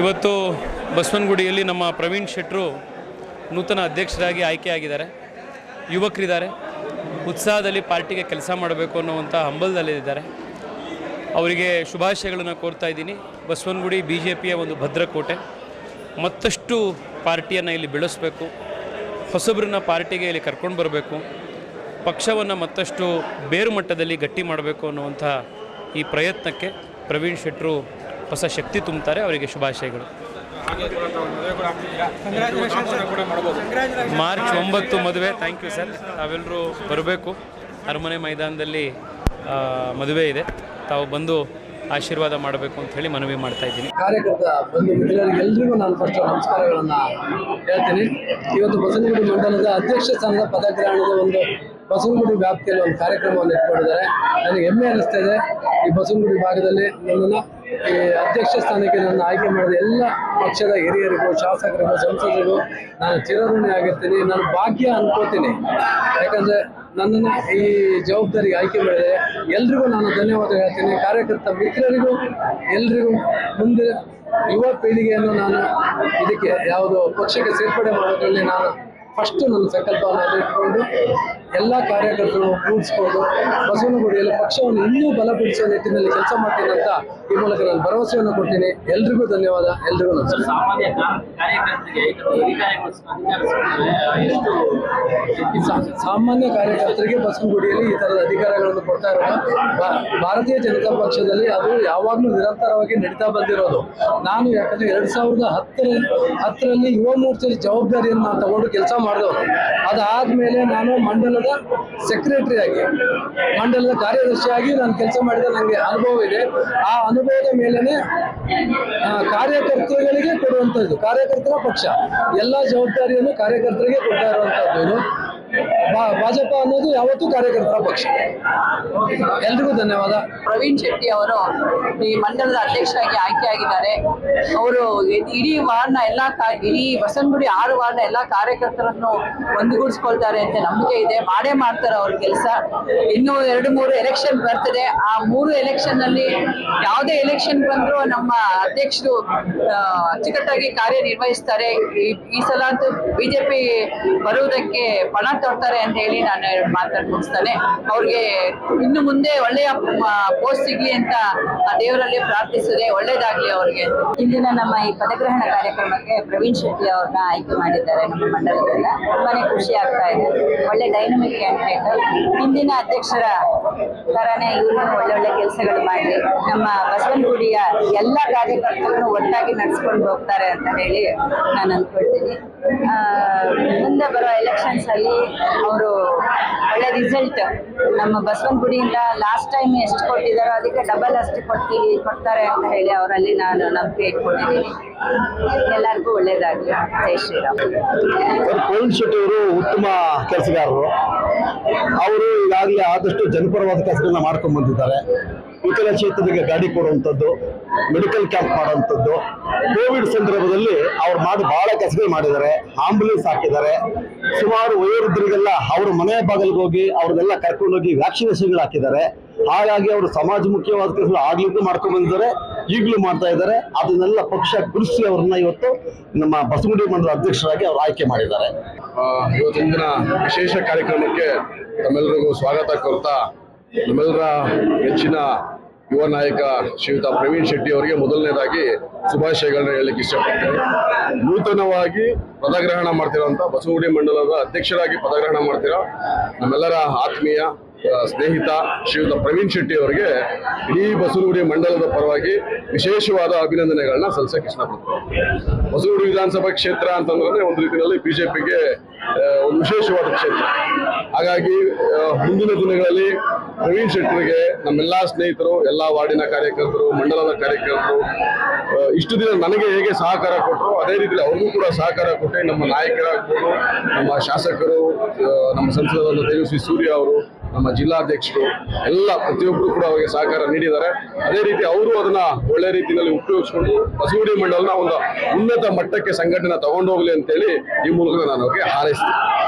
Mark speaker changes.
Speaker 1: ಇವತ್ತು ಬಸವನಗುಡಿಯಲ್ಲಿ ನಮ್ಮ ಪ್ರವೀಣ್ ಶೆಟ್ಟರು ನೂತನ ಅಧ್ಯಕ್ಷರಾಗಿ ಆಯ್ಕೆಯಾಗಿದ್ದಾರೆ. ಯುವಕರಿದ್ದಾರೆ. ಉತ್ಸಾಹದಲ್ಲಿ ಪಾರ್ಟಿಗೆ ಕೆಲಸ ಮಾಡಬೇಕು ಅನ್ನುವಂಥ ಹಂಬಲದಲ್ಲಿದ್ದಾರೆ. ಅವರಿಗೆ ಶುಭಾಶಯಗಳನ್ನು ಕೋರ್ತಾ ಇದ್ದೀನಿ. ಬಸವನಗುಡಿ ಬಿ ಜೆ ಪಿಯ ಒಂದು ಭದ್ರಕೋಟೆ. ಮತ್ತಷ್ಟು ಪಾರ್ಟಿಯನ್ನು ಇಲ್ಲಿ ಬೆಳೆಸಬೇಕು. ಹೊಸಬ್ರನ್ನ ಪಾರ್ಟಿಗೆ ಇಲ್ಲಿ ಕರ್ಕೊಂಡು ಬರಬೇಕು. ಪಕ್ಷವನ್ನು ಮತ್ತಷ್ಟು ಬೇರು ಮಟ್ಟದಲ್ಲಿ ಗಟ್ಟಿ ಮಾಡಬೇಕು ಅನ್ನುವಂಥ ಈ ಪ್ರಯತ್ನಕ್ಕೆ ಪ್ರವೀಣ್ ಶೆಟ್ಟರು ಹೊಸ ಶಕ್ತಿ ತುಂಬುತ್ತಾರೆ ಅವರಿಗೆ ಶುಭಾಶಯಗಳು. ಮಾರ್ಚ್ ಒಂಬತ್ತು ಮದುವೆ. ಥ್ಯಾಂಕ್ ಯು ಸರ್ ತಾವೆಲ್ಲರೂ ಬರಬೇಕು. ಅರಮನೆ ಮೈದಾನದಲ್ಲಿ ಮದುವೆ ಇದೆ. ತಾವು ಬಂದು ಆಶೀರ್ವಾದ ಮಾಡಬೇಕು ಅಂತ ಹೇಳಿ ಮನವಿ ಮಾಡ್ತಾ ಇದ್ದೀನಿ.
Speaker 2: ಕಾರ್ಯಕರ್ತ ಬಂದು ಮಿತ್ರರಿಗೆ ಎಲ್ರಿಗೂ ನಾನು ಫಸ್ಟ್ ನಮಸ್ಕಾರಗಳನ್ನು ಹೇಳ್ತೀನಿ. ಇವತ್ತು ಬಸವನಗುಡಿ ಮಂಡಲದ ಅಧ್ಯಕ್ಷ ಸ್ಥಾನದ ಪದಗ್ರಹಣದ ಒಂದು ಬಸವನಗುಡಿ ವ್ಯಾಪ್ತಿಯಲ್ಲಿ ಒಂದು ಕಾರ್ಯಕ್ರಮವನ್ನು ಇಟ್ಕೊಂಡಿದ್ದಾರೆ. ನನಗೆ ಹೆಮ್ಮೆ ಅನಿಸ್ತಾ ಇದೆ. ಈ ಬಸವನಗುಡಿ ಭಾಗದಲ್ಲಿ ನನ್ನನ್ನು ಅಧ್ಯಕ್ಷ ಸ್ಥಾನಕ್ಕೆ ನನ್ನ ಆಯ್ಕೆ ಮಾಡಿದ ಎಲ್ಲ ಪಕ್ಷದ ಹಿರಿಯರಿಗೂ, ಶಾಸಕರಿಗೂ, ಸಂಸದರಿಗೂ ನಾನು ಚಿರಋಣಿ ಆಗಿರ್ತೀನಿ. ನಾನು ಭಾಗ್ಯ ಅನ್ಕೋತೀನಿ. ಯಾಕಂದ್ರೆ ನನ್ನನ್ನು ಈ ಜವಾಬ್ದಾರಿಗೆ ಆಯ್ಕೆ ಮಾಡಿದೆ. ಎಲ್ರಿಗೂ ನಾನು ಧನ್ಯವಾದ ಹೇಳ್ತೀನಿ. ಕಾರ್ಯಕರ್ತ ಮಿತ್ರರಿಗೂ, ಎಲ್ರಿಗೂ ಮುಂದೆ ಯುವ ಪೀಳಿಗೆಯನ್ನು ನಾನು ಇದಕ್ಕೆ ಯಾವುದು ಪಕ್ಷಕ್ಕೆ ಸೇರ್ಪಡೆ ಮಾಡೋದ್ರಲ್ಲಿ ನಾನು ಫಸ್ಟ್ ನನ್ನ ಸಂಕಲ್ಪವನ್ನು ಇಟ್ಕೊಂಡು ಎಲ್ಲ ಕಾರ್ಯಕರ್ತರು ಕೂಡಿಸ್ಕೊಂಡು ಬಸವನಗುಡಿಯಲ್ಲಿ ಪಕ್ಷವನ್ನು ಇನ್ನೂ ಬಲಪಡಿಸುವ ನಿಟ್ಟಿನಲ್ಲಿ ಕೆಲಸ ಮಾಡ್ತೀನಿ ಅಂತ ಈ ಮೂಲಕ ನಾನು ಭರವಸೆಯನ್ನು ಕೊಡ್ತೀನಿ. ಎಲ್ರಿಗೂ ಧನ್ಯವಾದ. ಎಲ್ರಿಗೂ ನಮಸ್ಕಾರ.
Speaker 3: ಸಾಮಾನ್ಯ ಕಾರ್ಯಕರ್ತರಿಗೆ
Speaker 2: ಬಸವನಗುಡಿಯಲ್ಲಿ ಈ ತರದ ಅಧಿಕಾರಗಳನ್ನು ಕೊಡ್ತಾ ಇರೋದು. ಭಾರತೀಯ ಜನತಾ ಪಕ್ಷದಲ್ಲಿ ಅದು ಯಾವಾಗಲೂ ನಿರಂತರವಾಗಿ ನಡೀತಾ ಬಂದಿರೋದು. ನಾನು ಯಾಕಂದ್ರೆ ಎರಡ್ ಸಾವಿರದ ಹತ್ತರ ಹತ್ತರಲ್ಲಿ ಯುವ ಮೋರ್ಚಾ ಜವಾಬ್ದಾರಿಯನ್ನು ನಾನು ತಗೊಂಡು ಕೆಲಸ ಮಾಡಿದವನು. ಅದಾದ್ಮೇಲೆ ನಾನು ಮಂಡಲದ ಸೆಕ್ರೆಟರಿ ಆಗಿ. ಮಂಡಲದ ಕಾರ್ಯದರ್ಶಿಯಾಗಿ ನಾನು ಕೆಲಸ ಮಾಡಿದ ನನಗೆ ಅನುಭವ ಇದೆ. ಆ ಅನುಭವದ ಮೇಲೆನೆ ಕಾರ್ಯಕರ್ತರುಗಳಿಗೆ ಕೊಡುವಂಥದ್ದು, ಕಾರ್ಯಕರ್ತರ ಪಕ್ಷ. ಎಲ್ಲ ಜವಾಬ್ದಾರಿಯನ್ನು ಕಾರ್ಯಕರ್ತರಿಗೆ ಕೊಡ್ತಾ ಇರುವಂಥದ್ದು ಭಾಜಪ ಅನ್ನೋದು ಯಾವತ್ತೂ ಕಾರ್ಯಕರ್ತರ ಪಕ್ಷ. ಎಲ್ರಿಗೂ ಧನ್ಯವಾದ.
Speaker 4: ಪ್ರವೀಣ್ ಶೆಟ್ಟಿ ಅವರು ಈ ಮಂಡಲದ ಅಧ್ಯಕ್ಷರಾಗಿ ಆಯ್ಕೆಯಾಗಿದ್ದಾರೆ ಅವರು ಇಡೀ ವಾರ್ಡ್ನ ಎಲ್ಲ ಇಡೀ ಬಸವನಗುಡಿ ಆರು ವಾರ್ಡ್ನ ಎಲ್ಲಾ ಕಾರ್ಯಕರ್ತರನ್ನು ಒಂದುಗೂಡಿಸ್ಕೊಳ್ತಾರೆ ಅಂತ ನಂಬಿಕೆ ಇದೆ. ಮಾಡೇ ಮಾಡ್ತಾರೆ ಅವ್ರ ಕೆಲಸ. ಇನ್ನು ಎರಡು ಮೂರು ಎಲೆಕ್ಷನ್ ಬರ್ತದೆ. ಆ ಮೂರು ಎಲೆಕ್ಷನ್ನಲ್ಲಿ ಯಾವುದೇ ಎಲೆಕ್ಷನ್ ಬಂದರೂ ನಮ್ಮ ಅಧ್ಯಕ್ಷರು ಅಚ್ಚುಕಟ್ಟಾಗಿ ಕಾರ್ಯನಿರ್ವಹಿಸ್ತಾರೆ. ಈ ಸಲ ಅಂತೂ ಬಿಜೆಪಿ ಬರುವುದಕ್ಕೆ ಪಣ ತೊಡ್ತಾರೆ ಅಂತ ಹೇಳಿ ನಾನು ಎರಡು ಮಾತಾಡ್ ಮುಗಿಸ್ತಾನೆ ಅವ್ರಿಗೆ ಇನ್ನು ಮುಂದೆ ಒಳ್ಳೆಯ ಪೋಸ್ಟ್ ಸಿಗ್ಲಿ ಅಂತ ದೇವರಲ್ಲಿ ಪ್ರಾರ್ಥಿಸಿದೆ ಒಳ್ಳೇದಾಗ್ಲಿ ಅವ್ರಿಗೆ.
Speaker 5: ಇಂದಿನ ನಮ್ಮ ಈ ಪದಗ್ರಹಣ ಕಾರ್ಯಕ್ರಮಕ್ಕೆ ಪ್ರವೀಣ್ ಶೆಟ್ಟಿ ಅವ್ರನ್ನ ಆಯ್ಕೆ ಮಾಡಿದ್ದಾರೆ ನಮ್ಮ ಮಂಡಲದಿಂದ. ತುಂಬಾನೇ ಖುಷಿ ಆಗ್ತಾ ಇದೆ. ಒಳ್ಳೆ ಡೈನಮಿಕ್ ಕ್ಯಾಂಡಿಡೇಟ್ ಹಿಂದಿನ ಅಧ್ಯಕ್ಷರ ತರಾನೇ ಇವರು ಒಳ್ಳೊಳ್ಳೆ ಕೆಲಸಗಳು ಮಾಡಿ ನಮ್ಮ ಬಸವನಗುಡಿಯ ಎಲ್ಲ ಕಾರ್ಯಕರ್ತರನ್ನು ಒಟ್ಟಾಗಿ ನಡೆಸ್ಕೊಂಡು ಹೋಗ್ತಾರೆ ಅಂತ ಹೇಳಿ ನಾನು ಅಂದ್ಕೊಳ್ತೀನಿ ಮುಂದೆ ಬರೋ ಎಲೆಕ್ಷನ್ಸ್ ಅಲ್ಲಿ ಅವರು ಒಳ್ಳೆ ರಿಸಲ್ಟ್ ನಮ್ಮ ಬಸವನಗುಡಿಯಿಂದ ಲಾಸ್ಟ್ ಟೈಮ್ ಎಷ್ಟು ಕೊಟ್ಟಿದ್ದಾರೋ ಅದಕ್ಕೆ ಡಬಲ್ ಅಷ್ಟು ಕೊಡ್ತೀವಿ ಕೊಡ್ತಾರೆ ಅಂತ ಹೇಳಿ ಅವರಲ್ಲಿ ನಾನು ನಂಬಿಕೆ ಇಟ್ಕೊಂಡಿದ್ದೀನಿ. ಎಲ್ಲರಿಗೂ ಒಳ್ಳೇದಾಗಲಿ. ಜೈ ಶ್ರೀರಾಮ್.
Speaker 6: ಪ್ರವೀಣ್ ಶೆಟ್ಟಿ ಅವರು ಉತ್ತಮ ಕೆಲಸಗಾರರು. ಅವರು ಈಗಾಗಲೇ ಆದಷ್ಟು ಜನಪರವಾದ ಕೆಲಸಗಳನ್ನ ಮಾಡ್ಕೊಂಡು ಬಂದಿದ್ದಾರೆ. ವಿಕಲಚೇತನಿಗೆ ಗಾಡಿ ಕೊಡುವಂಥದ್ದು ಮೆಡಿಕಲ್ ಕ್ಯಾಂಪ್ ಮಾಡುವಂಥದ್ದು. ಕೋವಿಡ್ ಸಂದರ್ಭದಲ್ಲಿ ಅವ್ರು ಮಾಡಿ ಬಹಳ ಕೆಲಸಗಳು ಮಾಡಿದ್ದಾರೆ. ಆಂಬುಲೆನ್ಸ್ ಹಾಕಿದ್ದಾರೆ. ಸುಮಾರು ವಯೋವೃದ್ಧರಿಗೆಲ್ಲ ಅವ್ರ ಮನೆ ಬಾಗಿಲಿಗೆ ಹೋಗಿ ಅವ್ರನ್ನೆಲ್ಲ ಕರ್ಕೊಂಡೋಗಿ ವ್ಯಾಕ್ಸಿನೇಷನ್ಗಳು ಹಾಕಿದ್ದಾರೆ. ಹಾಗಾಗಿ ಅವರು ಸಮಾಜಮುಖಿಯಾದ ಕೆಲಸ ಆಗ್ಲಿಕ್ಕೂ ಮಾಡ್ಕೊಂಡು ಬಂದಿದ್ದಾರೆ. ಈಗಲೂ ಮಾಡ್ತಾ ಇದ್ದಾರೆ. ಅದನ್ನೆಲ್ಲ ಪಕ್ಷ ಗುರುಸಿ ಅವ್ರನ್ನ ಇವತ್ತು ನಮ್ಮ ಬಸವಗುಡಿ ಮಂಡಲ ಅಧ್ಯಕ್ಷರಾಗಿ ಅವರು ಆಯ್ಕೆ ಮಾಡಿದ್ದಾರೆ.
Speaker 7: ಇವತ್ತಿನ ವಿಶೇಷ ಕಾರ್ಯಕ್ರಮಕ್ಕೆ ತಮ್ಮೆಲ್ಲರಿಗೂ ಸ್ವಾಗತ ಕೋರ್ತಾ ನಮ್ಮೆಲ್ಲರ ಹೆಚ್ಚಿನ ಯುವ ನಾಯಕ ಶ್ರೀಯುತ ಪ್ರವೀಣ್ ಶೆಟ್ಟಿ ಅವರಿಗೆ ಮೊದಲನೇದಾಗಿ ಶುಭಾಶಯಗಳನ್ನ ಹೇಳಲಿಕ್ಕೆ ಇಷ್ಟಪಡ್ತೇನೆ. ನೂತನವಾಗಿ ಪದಗ್ರಹಣ ಮಾಡ್ತಿರೋಂಥ ಬಸವಗುಡಿ ಮಂಡಲದ ಅಧ್ಯಕ್ಷರಾಗಿ ಪದಗ್ರಹಣ ಮಾಡ್ತಿರೋ ನಮ್ಮೆಲ್ಲರ ಆತ್ಮೀಯ ಸ್ನೇಹಿತ ಶ್ರೀಯುತ ಪ್ರವೀಣ್ ಶೆಟ್ಟಿ ಅವರಿಗೆ ಇಡೀ ಬಸವನಗುಡಿ ಮಂಡಲದ ಪರವಾಗಿ ವಿಶೇಷವಾದ ಅಭಿನಂದನೆಗಳನ್ನ ಸಲ್ಲಿಸಕ್ಕೆ ಇಷ್ಟಪಡ್ತಾರೆ ಬಸವನಗುಡಿ ವಿಧಾನಸಭಾ ಕ್ಷೇತ್ರ ಅಂತಂದ್ರೆ ಒಂದು ರೀತಿಯಲ್ಲಿ ಬಿಜೆಪಿಗೆ ಒಂದು ವಿಶೇಷವಾದ ಕ್ಷೇತ್ರ. ಹಾಗಾಗಿ ಮುಂದಿನ ದಿನಗಳಲ್ಲಿ ಪ್ರವೀಣ್ ಶೆಟ್ಟರಿಗೆ ನಮ್ಮೆಲ್ಲ ಸ್ನೇಹಿತರು, ಎಲ್ಲ ವಾರ್ಡಿನ ಕಾರ್ಯಕರ್ತರು, ಮಂಡಲದ ಕಾರ್ಯಕರ್ತರು ಇಷ್ಟು ದಿನ ನನಗೆ ಹೇಗೆ ಸಹಕಾರ ಕೊಟ್ಟರು ಅದೇ ರೀತಿಯಲ್ಲಿ ಅವ್ರಿಗೂ ಕೂಡ ಸಹಕಾರ ಕೊಟ್ಟೆ ನಮ್ಮ ನಾಯಕರಾಗ್ಬೋದು, ನಮ್ಮ ಶಾಸಕರು ನಮ್ಮ ಸಂಸದರಾದ ತೇಜಸ್ವಿ ಸೂರ್ಯ ಅವರು ನಮ್ಮ ಜಿಲ್ಲಾಧ್ಯಕ್ಷರು ಎಲ್ಲ ಪ್ರತಿಯೊಬ್ಬರು ಕೂಡ ಅವರಿಗೆ ಸಹಕಾರ ನೀಡಿದ್ದಾರೆ. ಅದೇ ರೀತಿ ಅವರು ಅದನ್ನ ಒಳ್ಳೆ ರೀತಿಯಲ್ಲಿ ಉಪಯೋಗಿಸ್ಕೊಂಡು ಬಸವಡಿ ಮಂಡಲನ ಒಂದು ಉನ್ನತ ಮಟ್ಟಕ್ಕೆ ಸಂಘಟನೆ ತಗೊಂಡೋಗ್ಲಿ ಅಂತೇಳಿ ಈ ಮೂಲಕ ನಾನು ಅವ್ರಿಗೆ ಹಾರೈಸ್ತೀನಿ.